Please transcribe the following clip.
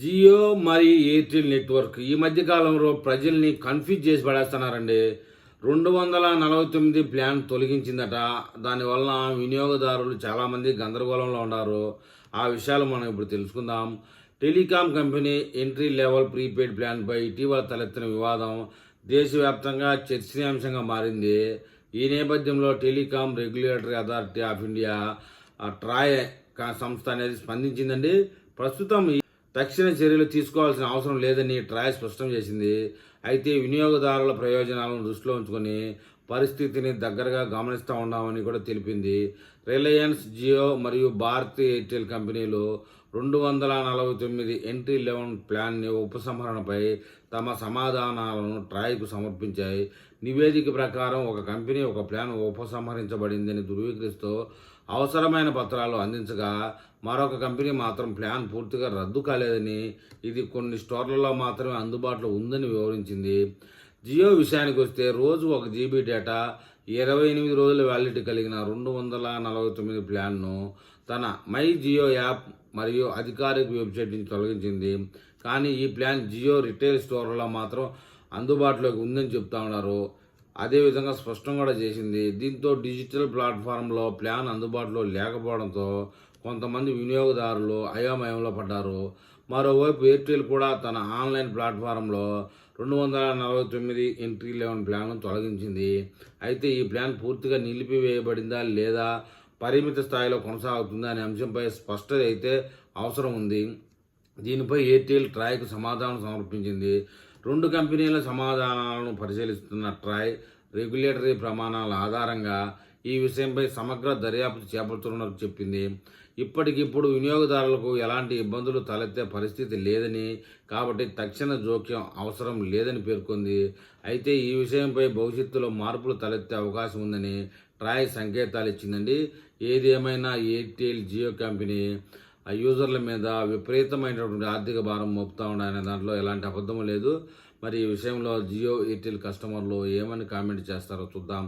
జియో మరియు Airtel network. ఈ మధ్య కాలంలో ప్రజల్ని కన్ఫ్యూజ్ చేసి పడేస్తున్నారండి. రెండు వందల నలభై తొమ్మిది ప్లాన్ తొలగించిందట. దానివల్ల వినియోగదారులు చాలామంది గందరగోళంలో ఉన్నారు. ఆ విషయాలు మనం ఇప్పుడు తెలుసుకుందాం. Telecom company entry level prepaid ప్లాన్పై ఇటీవల తలెత్తిన వివాదం దేశవ్యాప్తంగా చర్చనీయాంశంగా మారింది. ఈ నేపథ్యంలో telecom regulatory authority of India TRAI సంస్థ అనేది స్పందించిందండి. ప్రస్తుతం ఈ తక్షణ చర్యలు తీసుకోవాల్సిన అవసరం లేదని ట్రాయ్ స్పష్టం చేసింది. అయితే వినియోగదారుల ప్రయోజనాలను దృష్టిలో ఉంచుకొని పరిస్థితిని దగ్గరగా గమనిస్తూ ఉన్నామని కూడా తెలిపింది. రిలయన్స్ జియో మరియు భారతీ ఎయిర్టెల్ కంపెనీలు రెండు వందల నలభై తొమ్మిది ఎంట్రీ లెవెన్ ప్లాన్ని ఉపసంహరణపై తమ సమాధానాలను ట్రాయ్కు సమర్పించాయి. నివేదిక ప్రకారం ఒక కంపెనీ ఒక ప్లాన్ ఉపసంహరించబడిందని ధృవీకరిస్తూ అవసరమైన పత్రాలు అందించగా మరొక కంపెనీ మాత్రం ప్లాన్ పూర్తిగా రద్దు కాలేదని ఇది కొన్ని స్టోర్లలో మాత్రమే అందుబాటులో ఉందని వివరించింది. జియో విషయానికి వస్తే రోజు ఒక జీబీ డేటా ఇరవై ఎనిమిది రోజుల వ్యాలిడిటీ కలిగిన రెండు వందల నలభై తొమ్మిది ప్లాన్ను తన మై జియో యాప్ మరియు అధికారిక వెబ్సైట్ నుంచి తొలగించింది. కానీ ఈ ప్లాన్ జియో రిటైల్ స్టోర్లో మాత్రం అందుబాటులోకి ఉందని చెప్తా ఉన్నారు. అదేవిధంగా స్పష్టం కూడా చేసింది. దీంతో డిజిటల్ ప్లాట్ఫామ్లో ప్లాన్ అందుబాటులో లేకపోవడంతో కొంతమంది వినియోగదారులు అయోమయంలో పడ్డారు. మరోవైపు ఎయిర్టెల్ కూడా తన ఆన్లైన్ ప్లాట్ఫారంలో రెండు వందల నలభై తొమ్మిది ఎంట్రీ లెవెన్ ప్లాన్ను తొలగించింది. అయితే ఈ ప్లాన్ పూర్తిగా నిలిపివేయబడిందా లేదా పరిమిత స్థాయిలో కొనసాగుతుందా అనే అంశంపై స్పష్టత అయితే అవసరం ఉంది. దీనిపై ఎయిర్టెల్ ట్రాయ్కు సమాధానం సమర్పించింది. రెండు కంపెనీల సమాధానాలను పరిశీలిస్తున్న ట్రాయ్ రెగ్యులేటరీ ప్రమాణాల ఆధారంగా ఈ విషయంపై సమగ్ర దర్యాప్తు చేపడుతున్నట్టు చెప్పింది. ఇప్పటికిప్పుడు వినియోగదారులకు ఎలాంటి ఇబ్బందులు తలెత్తే పరిస్థితి లేదని కాబట్టి తక్షణ జోక్యం అవసరం లేదని పేర్కొంది. అయితే ఈ విషయంపై భవిష్యత్తులో మార్పులు తలెత్తే అవకాశం ఉందని ట్రాయ్ సంకేతాలు ఇచ్చిందండి. ఏది ఏమైనా ఎయిర్టెల్ జియో కంపెనీ ఆ యూజర్ల మీద విపరీతమైనటువంటి ఆర్థిక భారం మోపుతా ఉన్నాయనే దాంట్లో ఎలాంటి అబద్ధం లేదు. మరి ఈ విషయంలో జియో ఎయిర్టెల్ కస్టమర్లు ఏమని కామెంట్ చేస్తారో చూద్దాం.